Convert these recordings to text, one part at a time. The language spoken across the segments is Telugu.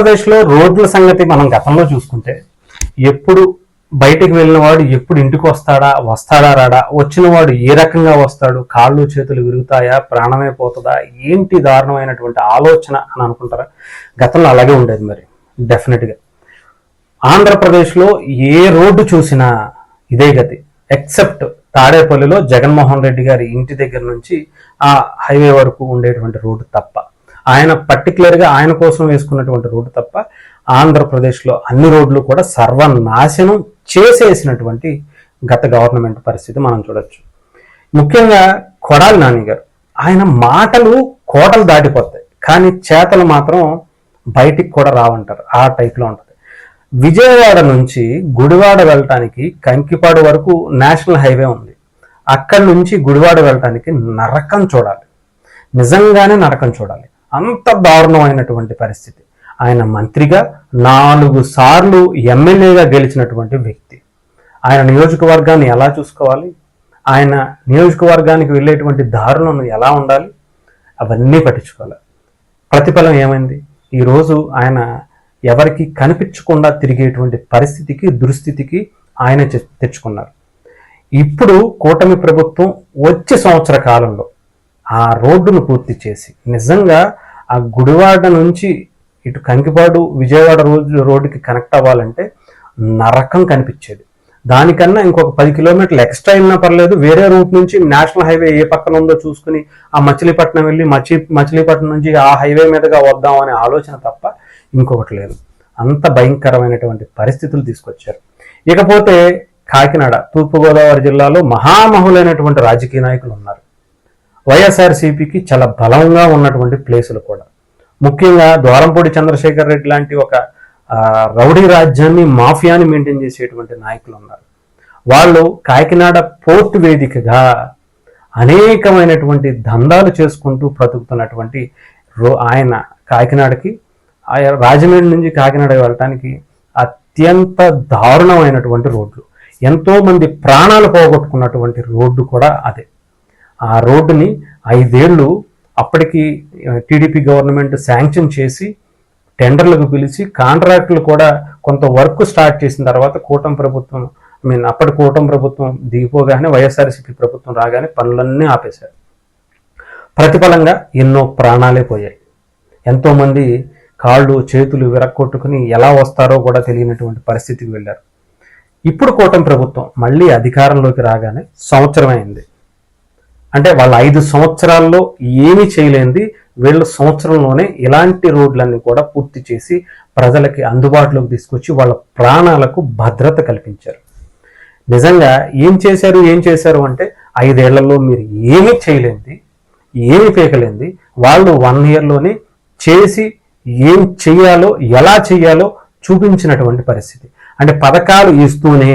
ఆంధ్రప్రదేశ్లో రోడ్ల సంగతి మనం గతంలో చూసుకుంటే ఎప్పుడు బయటికి వెళ్ళిన వాడు ఎప్పుడు ఇంటికి వస్తాడా వస్తాడా రాడా వచ్చిన వాడు ఏ రకంగా వస్తాడు కాళ్ళు చేతులు విరుగుతాయా ప్రాణమే పోతుందా ఏంటి దారుణమైనటువంటి ఆలోచన అని అనుకుంటారా? గతంలో అలాగే ఉండేది మరి డెఫినెట్గా. ఆంధ్రప్రదేశ్లో ఏ రోడ్డు చూసినా ఇదే గతి ఎక్సెప్ట్ తాడేపల్లిలో జగన్మోహన్ రెడ్డి గారి ఇంటి దగ్గర నుంచి ఆ హైవే వరకు ఉండేటువంటి రోడ్డు తప్ప. ఆయన పర్టికులర్గా ఆయన కోసం వేసుకున్నటువంటి రోడ్డు తప్ప ఆంధ్రప్రదేశ్లో అన్ని రోడ్లు కూడా సర్వనాశనం చేసేసినటువంటి గత గవర్నమెంట్ పరిస్థితి మనం చూడొచ్చు. ముఖ్యంగా కొడాలి నాని గారు ఆయన మాటలు కోటలు దాటిపోతాయి. కానీ చేతలు మాత్రం బయటికి కూడా రావంటారు. ఆ టైప్లో ఉంటుంది. విజయవాడ నుంచి గుడివాడ వెళ్ళటానికి కంకిపాడు వరకు నేషనల్ హైవే ఉంది. అక్కడి నుంచి గుడివాడ వెళ్ళటానికి నరకం చూడాలి. నిజంగానే నరకం చూడాలి. అంత దారుణమైనటువంటి పరిస్థితి. ఆయన మంత్రిగా నాలుగు సార్లు ఎమ్మెల్యేగా గెలిచినటువంటి వ్యక్తి. ఆయన నియోజకవర్గాన్ని ఎలా చూసుకోవాలి? ఆయన నియోజకవర్గానికి వెళ్ళేటువంటి దారులను ఎలా ఉండాలి? అవన్నీ పట్టించుకోవాలి. ప్రతిఫలం ఏమైంది? ఈరోజు ఆయన ఎవరికి కనిపించకుండా తిరిగేటువంటి పరిస్థితికి దుస్థితికి ఆయన తెచ్చుకున్నారు. ఇప్పుడు కూటమి ప్రభుత్వం వచ్చే సంవత్సర కాలంలో ఆ రోడ్డును పూర్తి చేసి. నిజంగా ఆ గుడివాడ నుంచి ఇటు కంకిపాడు విజయవాడ రోజు రోడ్డుకి కనెక్ట్ అవ్వాలంటే నరకం కనిపించేది. దానికన్నా ఇంకొక పది కిలోమీటర్లు ఎక్స్ట్రా అయినా పర్లేదు వేరే రూట్ నుంచి నేషనల్ హైవే ఏ పక్కన ఉందో చూసుకుని ఆ మచిలీపట్నం వెళ్ళి మచి మచిలీపట్నం నుంచి ఆ హైవే మీదుగా వద్దాం అనే ఆలోచన తప్ప ఇంకొకటి లేదు. అంత భయంకరమైనటువంటి పరిస్థితులు తీసుకొచ్చారు. ఇకపోతే కాకినాడ తూర్పుగోదావరి జిల్లాలో మహామహులైనటువంటి రాజకీయ నాయకులు ఉన్నారు. వైఎస్ఆర్సీపీకి చాలా బలంగా ఉన్నటువంటి ప్లేసులు కూడా. ముఖ్యంగా ద్వారంపూడి చంద్రశేఖర్ రెడ్డి లాంటి ఒక రౌడీ రాజ్యాన్ని మాఫియాని మెయింటైన్ చేసేటువంటి నాయకులు ఉన్నారు. వాళ్ళు కాకినాడ పోర్ట్ వేదికగా అనేకమైనటువంటి దందాలు చేసుకుంటూ బ్రతుకుతున్నటువంటి రో ఆయన కాకినాడకి రాజమండ్రి నుంచి కాకినాడ వెళ్ళటానికి అత్యంత దారుణమైనటువంటి రోడ్లు. ఎంతోమంది ప్రాణాలు పోగొట్టుకున్నటువంటి రోడ్డు కూడా అదే. ఆ రోడ్డుని ఐదేళ్ళు అప్పటికి టీడీపీ గవర్నమెంట్ శాంక్షన్ చేసి టెండర్లకు పిలిచి కాంట్రాక్టులు కూడా కొంత వర్క్ స్టార్ట్ చేసిన తర్వాత కూటమి ప్రభుత్వం ఐ మీన్ అప్పటి కూటమి ప్రభుత్వం దిగిపోగానే వైఎస్ఆర్సీపీ ప్రభుత్వం రాగానే పనులన్నీ ఆపేశారు. ప్రతిఫలంగా ఎన్నో ప్రాణాలే పోయాయి. ఎంతోమంది కాళ్ళు చేతులు విరక్కొట్టుకుని ఎలా వస్తారో కూడా తెలియనటువంటి పరిస్థితికి వెళ్ళారు. ఇప్పుడు కూటమి ప్రభుత్వం మళ్ళీ అధికారంలోకి రాగానే సంవత్సరం అయింది అంటే వాళ్ళ ఐదు సంవత్సరాల్లో ఏమీ చేయలేంది వీళ్ళ సంవత్సరంలోనే ఇలాంటి రోడ్లన్నీ కూడా పూర్తి చేసి ప్రజలకి అందుబాటులోకి తీసుకొచ్చి వాళ్ళ ప్రాణాలకు భద్రత కల్పించారు. నిజంగా ఏం చేశారు ఏం చేశారు అంటే ఐదేళ్ళలో మీరు ఏమీ చేయలేంది ఏమి పీకలేంది వాళ్ళు వన్ ఇయర్లోనే చేసి ఏం చెయ్యాలో ఎలా చెయ్యాలో చూపించినటువంటి పరిస్థితి. అంటే పథకాలు ఇస్తూనే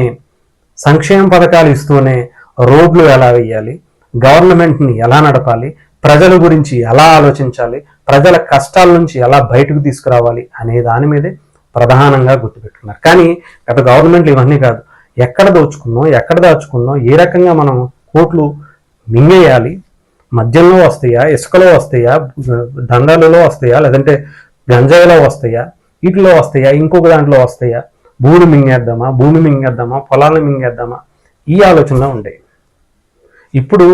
సంక్షేమ పథకాలు ఇస్తూనే రోడ్లు ఎలా వేయాలి గవర్నమెంట్ని ఎలా నడపాలి? ప్రజల గురించి ఎలా ఆలోచించాలి? ప్రజల కష్టాల నుంచి ఎలా బయటకు తీసుకురావాలి అనే దాని మీదే ప్రధానంగా గుర్తుపెట్టుకున్నారు. కానీ గత గవర్నమెంట్లు ఇవన్నీ కాదు. ఎక్కడ దోచుకున్నాం ఎక్కడ దాచుకున్నాం ఏ రకంగా మనం కోట్లు మింగేయాలి? మద్యంలో వస్తాయా? ఇసుకలో వస్తాయా? దండాలలో వస్తాయా? లేదంటే గంజాయిలో వస్తాయా? వీటిలో వస్తాయా? ఇంకొక దాంట్లో వస్తాయా? భూమి మింగేద్దామా? భూమి మింగేద్దామా? పొలాలను మింగేద్దామా? ఈ ఆలోచనలో ఉండేవి ఇప్పుడు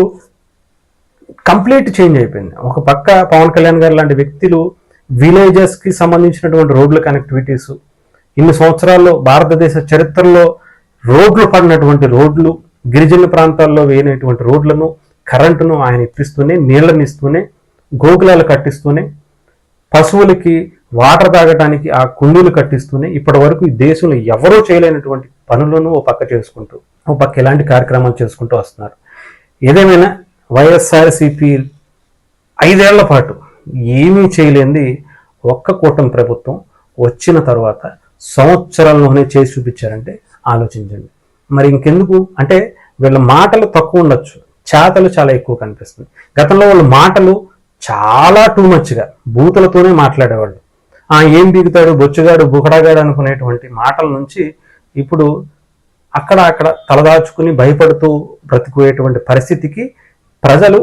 కంప్లీట్ చేంజ్ అయిపోయింది. ఒక పక్క పవన్ కళ్యాణ్ గారు లాంటి వ్యక్తులు విలేజెస్కి సంబంధించినటువంటి రోడ్ల కనెక్టివిటీస్ ఇన్ని సంవత్సరాల్లో భారతదేశ చరిత్రలో రోడ్లు పడినటువంటి రోడ్లు గిరిజన ప్రాంతాల్లో వేయనటువంటి రోడ్లను కరెంటును ఆయన ఇప్పిస్తూనే నీళ్ళను ఇస్తూనే గోకులాలు కట్టిస్తూనే పశువులకి వాటర్ తాగడానికి ఆ కుండీలు కట్టిస్తూనే ఇప్పటి వరకు ఈ దేశంలో ఎవరూ చేయలేనటువంటి పనులను ఓ పక్క చేసుకుంటూ ఓ పక్క ఎలాంటి కార్యక్రమాలు చేసుకుంటూ వస్తున్నారు. ఏదేమైనా వైఎస్ఆర్సిపి ఐదేళ్ళ పాటు ఏమీ చేయలేంది ఒక్క కూటమి ప్రభుత్వం వచ్చిన తర్వాత సంవత్సరాల్లోనే చేసి చూపించారంటే ఆలోచించండి. మరి ఇంకెందుకు? అంటే వీళ్ళ మాటలు తక్కువ ఉండొచ్చు. చేతలు చాలా ఎక్కువ కనిపిస్తుంది. గతంలో వాళ్ళ మాటలు చాలా టూ మచ్గా బూతులతోనే మాట్లాడేవాళ్ళు. ఆ ఏం బీగుతాడు బొచ్చుగాడు బుకడాగాడు అనుకునేటువంటి మాటల నుంచి ఇప్పుడు అక్కడ అక్కడ తలదాచుకుని భయపడుతూ బ్రతికేటువంటి పరిస్థితికి ప్రజలు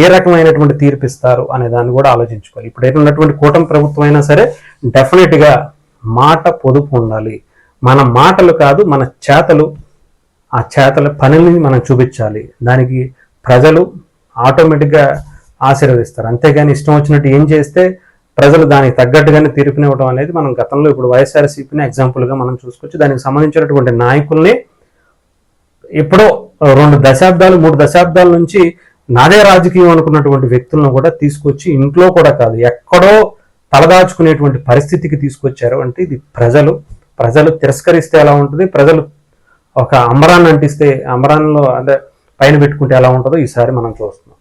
ఏ రకమైనటువంటి తీర్పిస్తారు అనే దాన్ని కూడా ఆలోచించుకోవాలి. ఇప్పుడు ఉన్నటువంటి కూటమి ప్రభుత్వం అయినా సరే డెఫినెట్గా మాట పొదుపు ఉండాలి. మన మాటలు కాదు మన చేతలు ఆ చేతల పనిని మనం చూపించాలి. దానికి ప్రజలు ఆటోమేటిక్గా ఆశీర్వదిస్తారు. అంతేగాని ఇష్టం వచ్చినట్టు ఏం చేస్తే ప్రజలు దానికి తగ్గట్టుగానే తీర్పునివ్వడం అనేది మనం గతంలో ఇప్పుడు వైఎస్ఆర్సీపీని ఎగ్జాంపుల్గా మనం చూసుకోవచ్చు. దానికి సంబంధించినటువంటి నాయకుల్ని ఎప్పుడో రెండు దశాబ్దాలు మూడు దశాబ్దాల నుంచి నాదే రాజకీయం అనుకున్నటువంటి వ్యక్తులను కూడా తీసుకొచ్చి ఇంట్లో కూడా కాదు ఎక్కడో తలదాచుకునేటువంటి పరిస్థితికి తీసుకొచ్చారు. అంటే ఇది ప్రజలు ప్రజలు తిరస్కరిస్తే ఎలా ఉంటుంది? ప్రజలు ఒక అమరాన్ని అంటిస్తే అమరాన్లో అంటే పైన పెట్టుకుంటే ఎలా ఉంటుందో ఈసారి మనం చూస్తున్నాం.